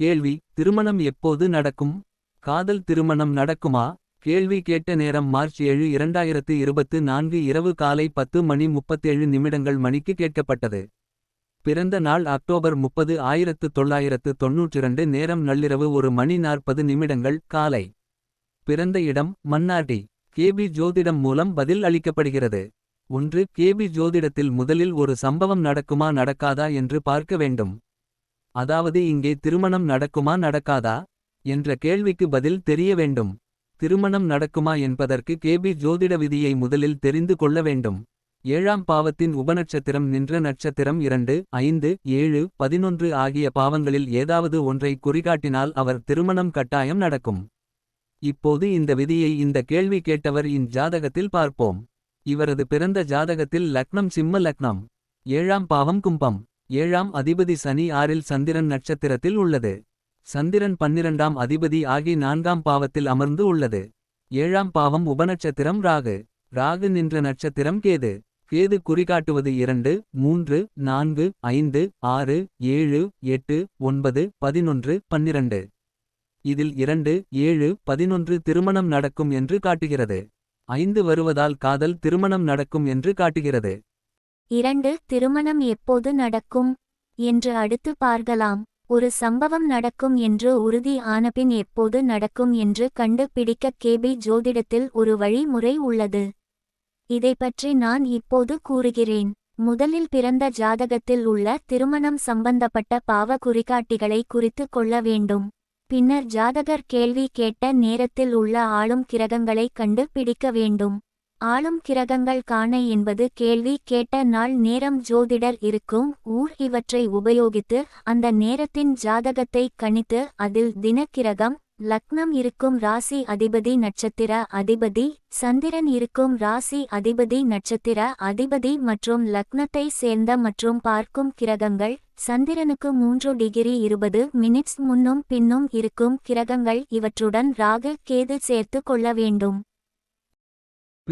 கேள்வி திருமணம் எப்போது நடக்கும்? காதல் திருமணம் நடக்குமா? கேள்வி கேட்ட நேரம் மார்ச் ஏழு இரண்டாயிரத்து இருபத்து நான்கு இரவு காலை பத்து மணி முப்பத்தேழு நிமிடங்கள் மணிக்கு கேட்கப்பட்டது. பிறந்த நாள் அக்டோபர் முப்பது ஆயிரத்து தொள்ளாயிரத்து தொன்னூற்றிரண்டு நேரம் நள்ளிரவு ஒரு மணி நாற்பது நிமிடங்கள் காலை. பிறந்த இடம் மன்னார்டி. கேபி ஜோதிடம் மூலம் பதில் அளிக்கப்படுகிறது. ஒன்று கேபி ஜோதிடத்தில் முதலில் ஒரு சம்பவம் நடக்குமா நடக்காதா என்று பார்க்க வேண்டும். அதாவது இங்கே திருமணம் நடக்குமா நடக்காதா? என்ற கேள்விக்கு பதில் தெரிய வேண்டும். திருமணம் நடக்குமா என்பதற்கு கேபி ஜோதிட விதியை முதலில் தெரிந்து கொள்ள வேண்டும். ஏழாம் பாவத்தின் உபநட்சத்திரம் நின்ற நட்சத்திரம் இரண்டு ஐந்து ஏழு பதினொன்று ஆகிய பாவங்களில் ஏதாவது ஒன்றை குறிகாட்டினால் அவர் திருமணம் கட்டாயம் நடக்கும். இப்போது இந்த விதியை இந்த கேள்வி கேட்டவர் இன் ஜாதகத்தில் பார்ப்போம். இவரது பிறந்த ஜாதகத்தில் லக்னம் சிம்ம லக்னம். ஏழாம் பாவம் கும்பம். ஏழாம் அதிபதி சனி ஆறில் சந்திரன் நட்சத்திரத்தில் உள்ளது. சந்திரன் பன்னிரண்டாம் அதிபதி ஆகி நான்காம் பாவத்தில் அமர்ந்து உள்ளது. ஏழாம் பாவம் உபநட்சத்திரம் ராகு. ராகு நின்ற நட்சத்திரம் கேது. கேது குறிகாட்டுவது இரண்டு மூன்று நான்கு ஐந்து ஆறு ஏழு எட்டு ஒன்பது பதினொன்று பன்னிரண்டு. இதில் இரண்டு ஏழு பதினொன்று திருமணம் நடக்கும் என்று காட்டுகிறது. ஐந்து வருவதால் காதல் திருமணம் நடக்கும் என்று காட்டுகிறது. இரண்டு திருமணம் எப்போது நடக்கும்? என்று அடுத்து பார்க்கலாம். ஒரு சம்பவம் நடக்கும் என்று உறுதி ஆனபின் எப்போது நடக்கும் என்று கண்டுபிடிக்க கேபி ஜோதிடத்தில் ஒரு வழிமுறை உள்ளது. இதை பற்றி நான் இப்போது கூறுகிறேன். முதலில் பிறந்த ஜாதகத்தில் உள்ள திருமணம் சம்பந்தப்பட்ட பாவ குறிகாட்டிகளை குறித்து கொள்ள வேண்டும். பின்னர் ஜாதகர் கேள்வி கேட்ட நேரத்தில் உள்ள ஆளும் கிரகங்களை கண்டுபிடிக்க வேண்டும். ஆளும் கிரகங்கள் காண என்பது கேள்வி கேட்ட நாள் நேரம் ஜோதிடர் இருக்கும் ஊர் இவற்றை உபயோகித்து அந்த நேரத்தின் ஜாதகத்தை கணித்து அதில் தினக்கிரகம் லக்னம் இருக்கும் ராசி அதிபதி நட்சத்திர அதிபதி சந்திரன் இருக்கும் ராசி அதிபதி நட்சத்திர அதிபதி மற்றும் லக்னத்தை சேர்ந்த மற்றும் பார்க்கும் கிரகங்கள் சந்திரனுக்கு மூன்று டிகிரி இருபது மினிட்ஸ் முன்னும் பின்னும் இருக்கும் கிரகங்கள் இவற்றுடன் ராகு கேது சேர்த்து கொள்ள வேண்டும்.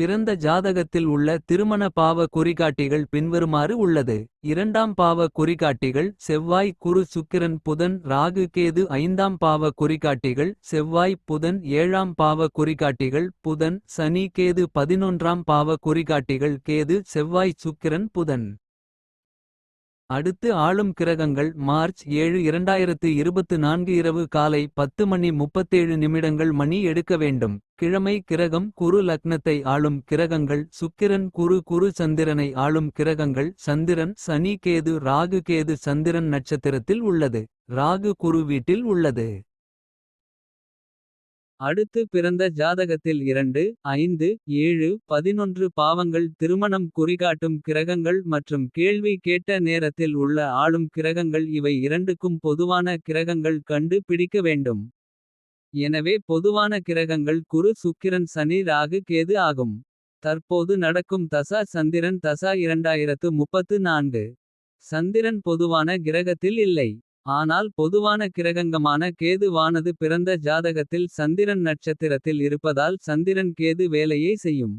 பிறந்த ஜாதகத்தில் உள்ள திருமண பாவ குறிகாட்டிகள் பின்வருமாறு உள்ளது. இரண்டாம் பாவ குறிகாட்டிகள் செவ்வாய் குரு சுக்கிரன் புதன் ராகு கேது ஐந்தாம் பாவ குறிகாட்டிகள் செவ்வாய் புதன் ஏழாம் பாவ குறிகாட்டிகள் புதன் சனி கேது பதினொன்றாம் பாவ குறிகாட்டிகள் கேது செவ்வாய் சுக்கிரன் புதன். அடுத்து ஆளும் கிரகங்கள் மார்ச் ஏழு இரண்டாயிரத்து இருபத்து நான்கு இரவு காலை பத்து மணி முப்பத்தேழு நிமிடங்கள் மணி எடுக்க வேண்டும். கிழமை கிரகம் குரு லக்னத்தை ஆளும் கிரகங்கள் சுக்கிரன் குரு குரு சந்திரனை ஆளும் கிரகங்கள் சந்திரன் சனி கேது ராகு கேது சந்திரன் நட்சத்திரத்தில் உள்ளது. ராகு குரு வீட்டில் உள்ளது. அடுத்து பிறந்த ஜாதகத்தில் இரண்டு ஐந்து ஏழு பதினொன்று பாவங்கள் திருமணம் குறிகாட்டும் கிரகங்கள் மற்றும் கேள்வி கேட்ட நேரத்தில் உள்ள ஆளும் கிரகங்கள் இவை இரண்டுக்கும் பொதுவான கிரகங்கள் கண்டு பிடிக்க வேண்டும். எனவே பொதுவான கிரகங்கள் குரு சுக்கிரன் சனி ராகு கேது ஆகும். தற்போது நடக்கும் தசா சந்திரன் தசா இரண்டாயிரத்து முப்பத்து நான்கு. சந்திரன் பொதுவான கிரகத்தில் இல்லை. ஆனால் பொதுவான கிரகங்கமான கேது வானது பிறந்த ஜாதகத்தில் சந்திரன் நட்சத்திரத்தில் இருப்பதால் சந்திரன் கேது வேலையை செய்யும்.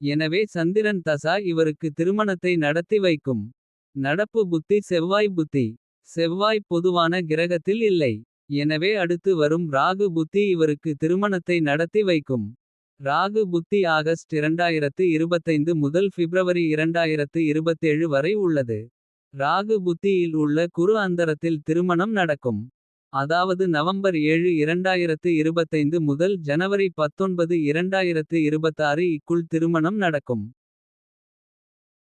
எனவே சந்திரன் தசா இவருக்கு திருமணத்தை நடத்தி வைக்கும். நடப்பு புத்தி செவ்வாய் புத்தி. செவ்வாய் பொதுவான கிரகத்தில் இல்லை. எனவே அடுத்து வரும் ராகு புத்தி இவருக்கு திருமணத்தை நடத்தி வைக்கும். ராகு புத்தி ஆகஸ்ட் இரண்டாயிரத்து இருபத்தைந்து முதல் பிப்ரவரி இரண்டாயிரத்து இருபத்தேழு வரை உள்ளது. ராகு புத்தியில் உள்ள குரு அந்தரத்தில் திருமணம் நடக்கும். அதாவது நவம்பர் ஏழு இரண்டாயிரத்து இருபத்தைந்து முதல் ஜனவரி பத்தொன்பது இரண்டாயிரத்து இருபத்தாறு இக்குள் திருமணம் நடக்கும்.